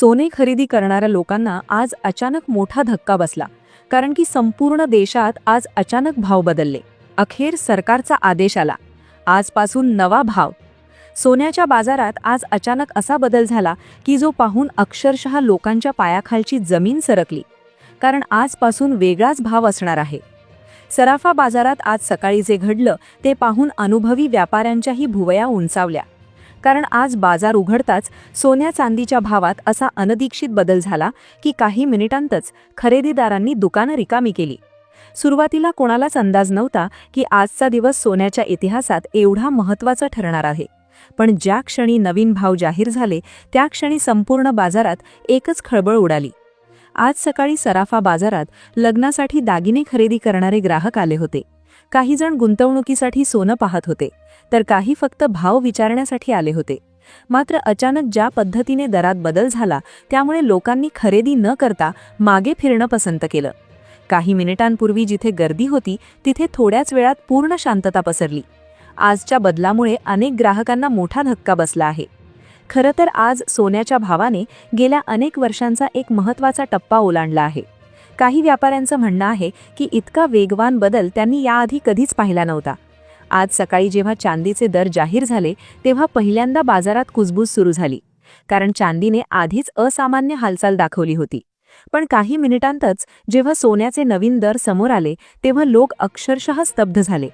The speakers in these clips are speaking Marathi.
सोने खरेदी करणाऱ्या लोकांना आज अचानक मोठा धक्का बसला कारण की संपूर्ण देशात आज अचानक भाव बदलले. अखेर सरकारचा आदेश आला. आजपासून नवा भाव. सोन्याच्या बाजारात आज अचानक असा बदल झाला की जो पाहून अक्षरशः लोकांच्या पायाखालची जमीन सरकली. कारण आजपासून वेगळाच भाव असणार आहे. सराफा बाजारात आज सकाळी जे घडलं ते पाहून अनुभवी व्यापाऱ्यांच्याही भुवया उंचावल्या. कारण आज बाजार उघडताच सोन्या चांदीच्या भावात असा अनधिक्षित बदल झाला की काही मिनिटांतच खरेदीदारांनी दुकानं रिकामी केली. सुरुवातीला कोणालाच अंदाज नव्हता की आजचा दिवस सोन्याच्या इतिहासात एवढा महत्त्वाचा ठरणार आहे. पण ज्या क्षणी नवीन भाव जाहीर झाले त्या क्षणी संपूर्ण बाजारात एकच खळबळ उडाली. आज सकाळी सराफा बाजारात लग्नासाठी दागिने खरेदी करणारे ग्राहक आले होते. काही जण गुंतवणुकीसाठी सोनं पाहत होते तर काही फक्त भाव विचारण्यासाठी आले होते. मात्र अचानक ज्या पद्धतीने दरात बदल झाला त्यामुळे लोकांनी खरेदी न करता मागे फिरणं पसंत केलं. काही मिनिटांपूर्वी जिथे गर्दी होती तिथे थोड्याच वेळात पूर्ण शांतता पसरली. आजच्या बदलामुळे अनेक ग्राहकांना मोठा धक्का बसला आहे. खरं तर आज सोन्याच्या भावाने गेल्या अनेक वर्षांचा एक महत्त्वाचा टप्पा ओलांडला आहे. काही व्यापाऱ्यांचं म्हणणं आहे की इतका वेगवान बदल त्यांनी याआधी कधीच पाहिला नव्हता. आज सकाळी जेव्हा चांदीचे दर जाहीर झाले तेव्हा पहिल्यांदा बाजारात कुजबूज सुरू झाली. कारण चांदीने आधीच असामान्य हालचाल दाखवली होती. पण काही मिनिटांतच जेव्हा सोन्याचे नवीन दर समोर आले तेव्हा लोक अक्षरशः स्तब्ध झाले.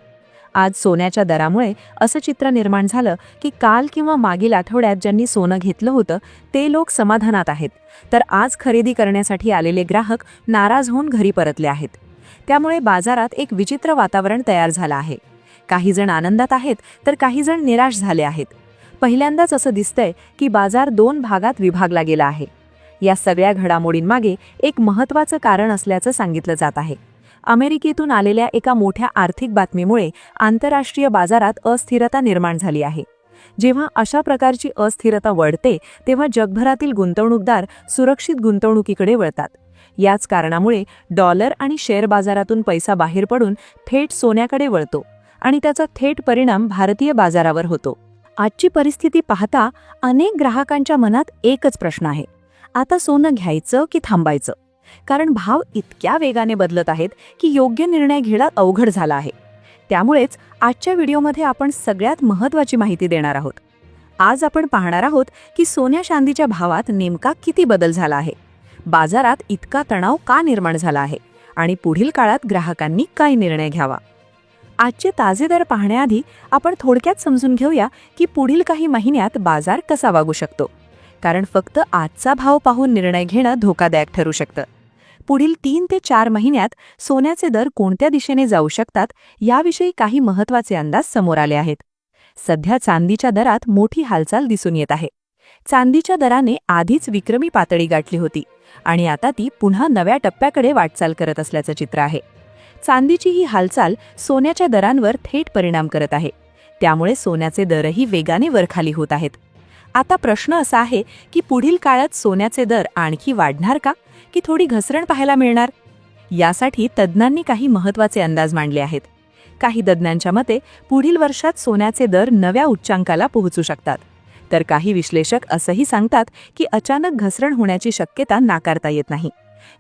आज सोन्याच्या दरामुळे असं चित्र निर्माण झालं की काल किंवा मागील आठवड्यात ज्यांनी सोनं घेतलं होतं ते लोक समाधानात आहेत. तर आज खरेदी करण्यासाठी आलेले ग्राहक नाराज होऊन घरी परतले आहेत. त्यामुळे बाजारात एक विचित्र वातावरण तयार झालं आहे. काही जण आनंदात आहेत तर काही जण निराश झाले आहेत. पहिल्यांदाच असं दिसतंय की बाजार दोन भागात विभागला गेला आहे. या सगळ्या घडामोडींमागे एक महत्त्वाचं कारण असल्याचं सांगितलं जात आहे. अमेरिकेतून आलेल्या एका मोठ्या आर्थिक बातमीमुळे आंतरराष्ट्रीय बाजारात अस्थिरता निर्माण झाली आहे. जेव्हा अशा प्रकारची अस्थिरता वळते तेव्हा जगभरातील गुंतवणूकदार सुरक्षित गुंतवणुकीकडे वळतात. याच कारणामुळे डॉलर आणि शेअर बाजारातून पैसा बाहेर पडून थेट सोन्याकडे वळतो आणि त्याचा थेट परिणाम भारतीय बाजारावर होतो. आजची परिस्थिती पाहता अनेक ग्राहकांच्या मनात एकच प्रश्न आहे. आता सोनं घ्यायचं की थांबायचं? कारण भाव इतक्या वेगाने बदलत आहेत की योग्य निर्णय घेणं अवघड झाला आहे. त्यामुळेच आजच्या व्हिडिओमध्ये आपण सगळ्यात महत्त्वाची माहिती देणार आहोत. आज आपण पाहणार आहोत की सोन्या चांदीच्या भावात नेमका किती बदल झाला आहे. बाजारात इतका तणाव का निर्माण झाला आहे आणि पुढील काळात ग्राहकांनी काय निर्णय घ्यावा? आजचे ताजे दर पाहण्याआधी आपण थोडक्यात समजून घेऊया की पुढील काही महिन्यात बाजार कसा वागू शकतो. कारण फक्त आजचा भाव पाहून निर्णय घेणं धोकादायक ठरू शकतं. पुढील तीन ते चार महिन्यात सोन्याचे दर कोणत्या दिशेने जाऊ शकतात याविषयी काही महत्त्वाचे अंदाज समोर आले आहेत. सध्या चांदीच्या दरात मोठी हालचाल दिसून येत आहे. चांदीच्या दराने आधीच विक्रमी पातळी गाठली होती आणि आता ती पुन्हा नव्या टप्प्याकडे वाटचाल करत असल्याचं चित्र आहे. चांदीची ही हालचाल सोन्याच्या दरांवर थेट परिणाम करत आहे. त्यामुळे सोन्याचे दरही वेगाने वरखाली होत आहेत. आता प्रश्न असा आहे की पुढील काळात सोन्याचे दर आणखी वाढणार का? की थोडी घसरण पाहायला मिळणार? यासाठी तज्ज्ञांनी काही महत्त्वाचे अंदाज मांडले आहेत. काही तज्ज्ञांच्या मते पुढील वर्षात सोन्याचे दर नव्या उच्चांकाला पोहोचू शकतात. तर काही विश्लेषक असंही सांगतात की अचानक घसरण होण्याची शक्यता नाकारता येत नाही.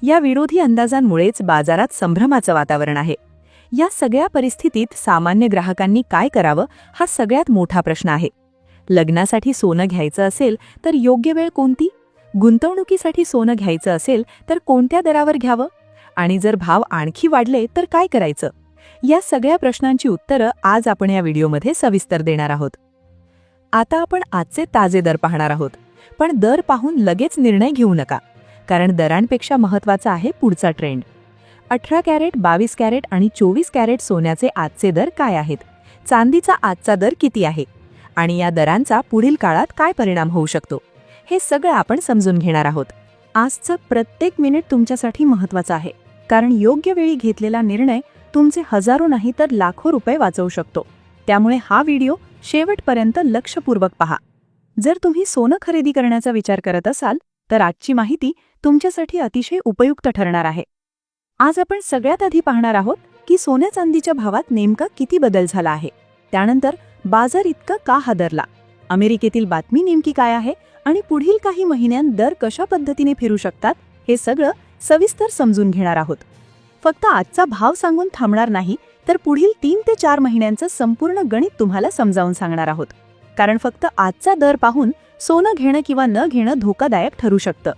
या विरोधी अंदाजांमुळेच बाजारात संभ्रमाचं वातावरण आहे. या सगळ्या परिस्थितीत सामान्य ग्राहकांनी काय करावं हा सगळ्यात मोठा प्रश्न आहे. लग्नासाठी सोनं घ्यायचं असेल तर योग्य वेळ कोणती? गुंतवणुकीसाठी सोनं घ्यायचं असेल तर कोणत्या दरावर घ्यावं? आणि जर भाव आणखी वाढले तर काय करायचं? या सगळ्या प्रश्नांची उत्तरं आज आपण या व्हिडिओमध्ये सविस्तर देणार आहोत. आता आपण आजचे ताजे दर पाहणार आहोत. पण दर पाहून लगेच निर्णय घेऊ नका कारण दरांपेक्षा महत्त्वाचा आहे पुढचा ट्रेंड. अठरा कॅरेट बावीस कॅरेट आणि चोवीस कॅरेट सोन्याचे आजचे दर काय आहेत? चांदीचा आजचा दर किती आहे? आणि या दरांचा पुढील काळात काय परिणाम होऊ शकतो? हे सगळं आपण समजून घेणार आहोत. आजचं प्रत्येक मिनिट तुमच्यासाठी महत्त्वाचं आहे. कारण योग्य वेळी घेतलेला निर्णय तुमचे हजारो नाही तर लाखो रुपये वाचवू शकतो. त्यामुळे हा व्हिडिओ शेवटपर्यंत लक्षपूर्वक पहा. जर तुम्ही सोनं खरेदी करण्याचा विचार करत असाल तर आजची माहिती तुमच्यासाठी अतिशय उपयुक्त ठरणार आहे. आज आपण सगळ्यात आधी पाहणार आहोत की सोन्या चांदीच्या भावात नेमका किती बदल झाला आहे. त्यानंतर बाजार इतका का हादरला? अमेरिकेतील बातमी नेमकी काय आहे? आणि पुढील काही महिन्यांत दर कशा पद्धतीने फिरू शकतात हे सगळं सविस्तर समजून घेणार आहोत. फक्त आजचा भाव सांगून थांबणार नाही तर पुढील तीन ते चार महिन्यांचं संपूर्ण गणित तुम्हाला समजावून सांगणार आहोत. कारण फक्त आजचा दर पाहून सोनं घेणं किंवा न घेणं धोकादायक ठरू शकतं.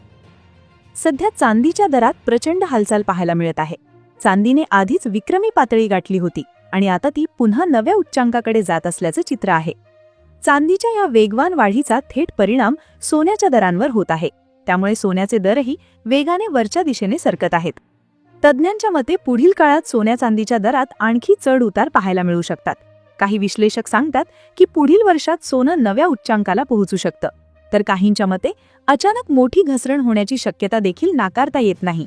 सध्या चांदीच्या दरात प्रचंड हालचाल पाहायला मिळत आहे. चांदीने आधीच विक्रमी पातळी गाठली होती आणि आता ती पुन्हा नव्या उच्चांकाकडे जात असल्याचं चित्र आहे. चांदीच्या या वेगवान वाढीचा थेट परिणाम सोन्याच्या दरांवर होत आहे. त्यामुळे सोन्याचे दरही वेगाने वरच्या दिशेने सरकत आहेत. तज्ज्ञांच्या मते पुढील काळात सोन्या चांदीच्या दरात आणखी चढ उतार पाहायला मिळू शकतात. काही विश्लेषक सांगतात की पुढील वर्षात सोनं नव्या उच्चांकाला पोहोचू शकतं. तर काहींच्या मते अचानक मोठी घसरण होण्याची शक्यता देखील नाकारता येत नाही.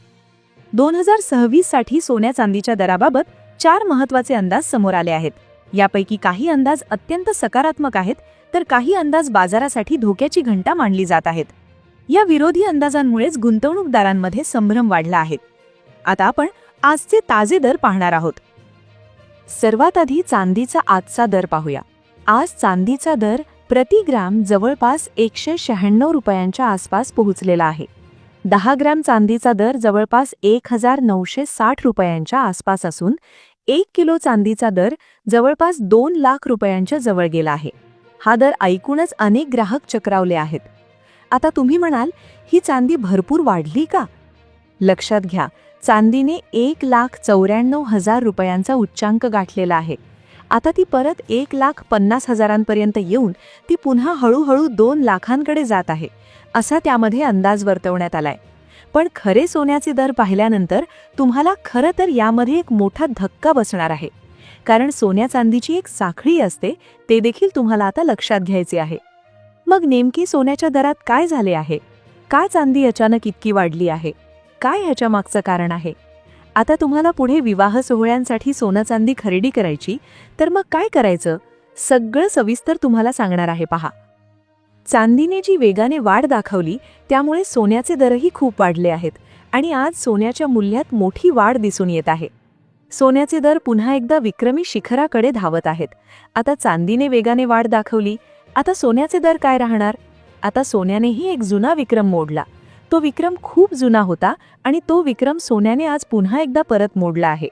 दोन हजार सव्वीससाठी सोन्या चांदीच्या दराबाबत चार महत्त्वाचे अंदाज समोर आले आहेत. यापैकी काही अंदाज अत्यंत सकारात्मक आहेत तर काही अंदाज बाजारासाठी धोक्याची घंटा मांडली जात आहेत. या विरोधी अंदाजांमुळेच गुंतवणूकदारांमध्ये संभ्रम वाढला आहे. आता आपण आजचे ताजे दर पाहणार आहोत. सर्वात आधी चांदीचा आजचा दर पाहूया. आज चांदीचा दर प्रति ग्राम जवळपास एकशे शहाण्णव रुपयांच्या आसपास पोहोचलेला आहे. दहा ग्रॅम चांदीचा दर जवळपास एक हजार नऊशे साठ रुपयांच्या आसपास असून एक किलो चांदीचा दर जवळपास दोन लाख रुपयांच्या जवळ गेला आहे. हा दर ऐकूनच अनेक ग्राहक चक्रावले आहेत. आता तुम्ही म्हणाल ही चांदी भरपूर वाढली का? लक्षात घ्या चांदीने एक लाख चौऱ्याण्णव हजार रुपयांचा उच्चांक गाठलेला आहे. आता ती परत एक लाख पन्नास हजारांपर्यंत येऊन ती पुन्हा हळूहळू दोन लाखांकडे जात आहे असा त्यामध्ये अंदाज वर्तवण्यात आलाय. पण खरे सोन्याचे दर पाहिल्यानंतर तुम्हाला खरं तर यामध्ये एक मोठा धक्का बसणार आहे. कारण सोन्या चांदीची एक साखळी असते ते देखील तुम्हाला आता लक्षात घ्यायचे आहे. मग नेमकी सोन्याच्या दरात काय झाले आहे? का चांदी अचानक इतकी वाढली आहे? काय ह्याच्या मागचं कारण आहे? आता तुम्हाला पुढे विवाह सोहळ्यांसाठी सोनं चांदी खरेदी करायची तर मग काय करायचं? सगळं सविस्तर तुम्हाला सांगणार आहे पहा. चांदीने जी वेगाने वाढ दाखवली त्यामुळे सोन्याचे दरही खूप वाढले आहेत आणि आज सोन्याच्या मूल्यात मोठी वाढ दिसून येत आहे. सोन्याचे दर पुन्हा एकदा विक्रमी शिखराकडे धावत आहेत. आता चांदीने वेगाने वाढ दाखवली आता सोन्याचे दर काय राहणार? आता सोन्यानेही एक जुना विक्रम मोडला. तो विक्रम खूप जुना होता आणि तो विक्रम सोन्याने आज पुन्हा एकदा परत मोडला आहे.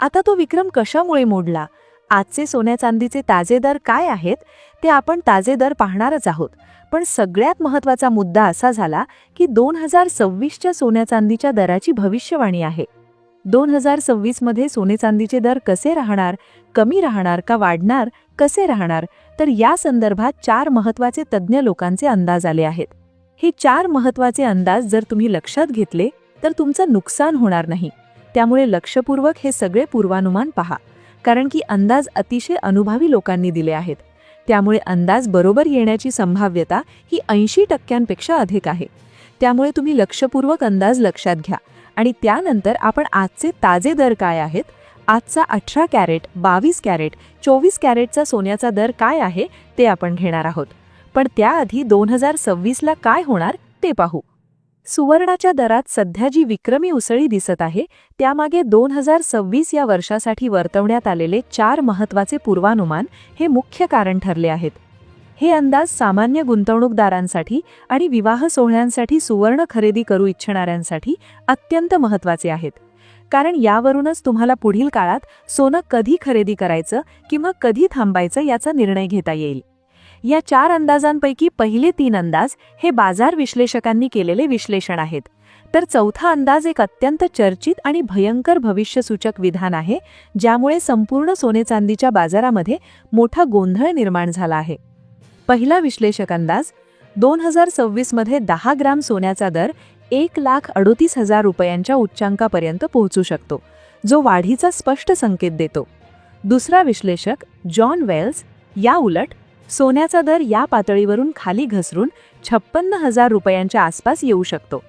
आता तो विक्रम कशामुळे मोडला? आजचे सोन्या चांदीचे ताजे दर काय आहेत ते आपण ताजे दर पाहणारच आहोत. पण सगळ्यात महत्त्वाचा मुद्दा असा झाला की दोन हजार सव्वीसच्या सोन्या चांदीच्या दराची भविष्यवाणी आहे. दोन हजार सव्वीसमध्ये सोने चांदीचे दर कसे राहणार कमी राहणार का वाढणार कसे राहणार तर या संदर्भात चार महत्त्वाचे तज्ज्ञ लोकांचे अंदाज आले आहेत. हे चार महत्त्वाचे अंदाज जर तुम्ही लक्षात घेतले तर तुमचं नुकसान होणार नाही. त्यामुळे लक्षपूर्वक हे सगळे पूर्वानुमान पहा. कारण की अंदाज अतिशय अनुभवी लोकांनी दिले आहेत. त्यामुळे अंदाज बरोबर येण्याची संभाव्यता ही ऐंशी टक्क्यांपेक्षा अधिक आहे. त्यामुळे तुम्ही लक्षपूर्वक अंदाज लक्षात घ्या. आणि त्यानंतर आपण आजचे ताजे दर काय आहेत? आजचा अठरा कॅरेट बावीस कॅरेट चोवीस कॅरेटचा सोन्याचा दर काय आहे ते आपण घेणार आहोत. पण त्याआधी दोन हजार सव्वीसला काय होणार ते पाहू. सुवर्णाच्या दरात सध्या जी विक्रमी उसळी दिसत आहे त्यामागे दोन हजार सव्वीस या वर्षासाठी वर्तवण्यात आलेले चार महत्त्वाचे पूर्वानुमान हे मुख्य कारण ठरले आहेत. हे अंदाज सामान्य गुंतवणूकदारांसाठी आणि विवाह सोहळ्यांसाठी सुवर्ण खरेदी करू इच्छिणाऱ्यांसाठी अत्यंत महत्त्वाचे आहेत. कारण यावरूनच तुम्हाला पुढील काळात सोनं कधी खरेदी करायचं किंवा कधी थांबायचं याचा निर्णय घेता येईल. या चार अंदाजांपैकी पहिले तीन अंदाज हे बाजार विश्लेषकांनी केलेले विश्लेषण आहेत. तर चौथा अंदाज एक अत्यंत चर्चित आणि भयंकर भविष्यसूचक विधान आहे ज्यामुळे संपूर्ण सोने चांदीच्या बाजारामध्ये मोठा गोंधळ निर्माण झाला आहे. पहिला विश्लेषक अंदाज दोन हजार सव्वीसमध्ये दहा ग्राम सोन्याचा दर एक लाख अडोतीस हजार रुपयांच्या उच्चांकापर्यंत पोहोचू शकतो जो वाढीचा स्पष्ट संकेत देतो. दुसरा विश्लेषक जॉन वेल्स या उलट सोन्याचा दर या पातळीवरून खाली घसरून छप्पन्न हजार रुपयांच्या आसपास येऊ शकतो.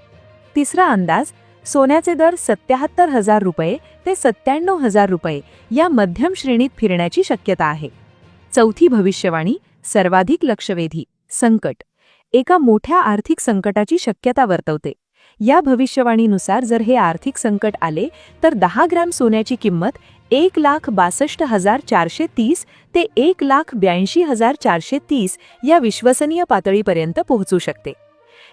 तिसरा अंदाज सोन्याचे दर सत्याहत्तर हजार रुपये ते सत्त्याण्णव हजार रुपये या मध्यम श्रेणीत फिरण्याची शक्यता आहे. चौथी भविष्यवाणी सर्वाधिक लक्षवेधी संकट. एका मोठ्या आर्थिक संकटाची शक्यता वर्तवते. या भविष्यवाणीनुसार जर हे आर्थिक संकट आले तर दहा ग्रॅम सोन्याची किंमत एक लाख बासष्ट हजार चारशे तीस ते एक लाख ब्याऐंशी हजार चारशे तीस या विश्वसनीय पातळीपर्यंत पोहोचू शकते.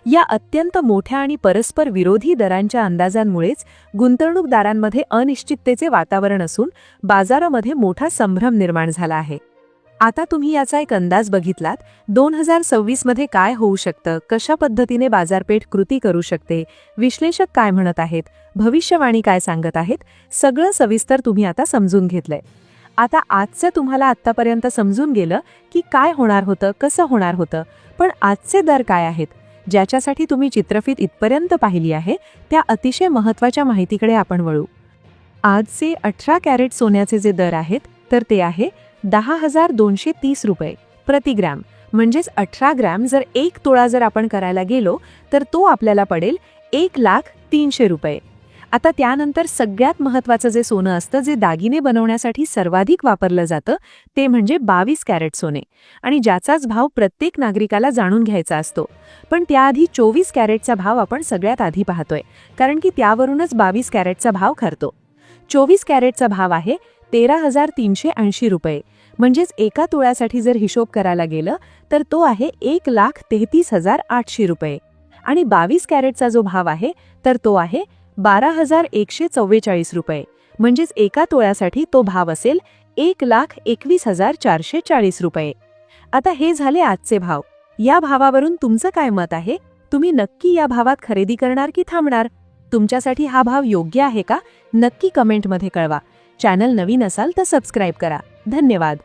या अत्यंत मोठ्या आणि परस्पर विरोधी दरांच्या अंदाजांमुळेच गुंतवणूकदारांमध्ये अनिश्चिततेचे वातावरण असून बाजारामध्ये मोठा संभ्रम निर्माण झाला आहे. आता तुम्ही याचा एक अंदाज बघितलात दोन हजार सव्वीसमध्ये काय होऊ शकतं कशा पद्धतीने बाजारपेठ कृती करू शकते विश्लेषक काय म्हणत आहेत भविष्यवाणी काय सांगत आहेत सगळं सविस्तर तुम्ही आता समजून घेतलंय. आता आजचं तुम्हाला आत्तापर्यंत समजून गेलं की काय होणार होतं कसं होणार होतं पण आजचे दर काय आहेत? ज्याच्यासाठी तुम्ही चित्रफित इथपर्यंत पाहिली आहे त्या अतिशय महत्त्वाच्या माहितीकडे आपण वळू. आजचे अठरा कॅरेट सोन्याचे जे दर आहेत तर ते आहे दहा हजार दोनशे तीस रुपये प्रतिग्रॅम म्हणजेच अठरा ग्रॅम जर एक तोळा जर आपण करायला गेलो तर तो आपल्याला पडेल एक लाख तीनशे रुपये. आता त्यानंतर सगळ्यात महत्त्वाचं जे सोनं असतं जे दागिने बनवण्यासाठी सर्वाधिक वापरलं जातं ते म्हणजे बावीस कॅरेट सोने. आणि ज्याचाच भाव प्रत्येक नागरिकाला जाणून घ्यायचा असतो. पण त्याआधी चोवीस कॅरेटचा भाव आपण सगळ्यात आधी पाहतोय कारण की त्यावरूनच बावीस कॅरेटचा भाव खरतो. चोवीस कॅरेटचा भाव आहे तेरा हजार तीनशे ऐंशी रुपये. म्हणजेच एका तोळ्यासाठी जर हिशोब करायला गेलं तर तो आहे एक लाख तेहतीस हजार आठशे रुपये. आणि बावीस कॅरेटचा जो भाव आहे तर तो आहे बारा हजार एकशे चव्वेचाळीस रुपये. म्हणजेच एका तोळ्यासाठी तो भाव असेल एक लाख एकवीस हजार चारशे चाळीस रुपये. आता हे झाले आजचे भाव. या भावावरून तुमचं काय मत आहे? तुम्ही नक्की या भावात खरेदी करणार की थांबणार? तुमच्यासाठी हा भाव योग्य आहे का? नक्की कमेंटमध्ये कळवा. चॅनल नवीन असाल तर सबस्क्राईब करा. धन्यवाद.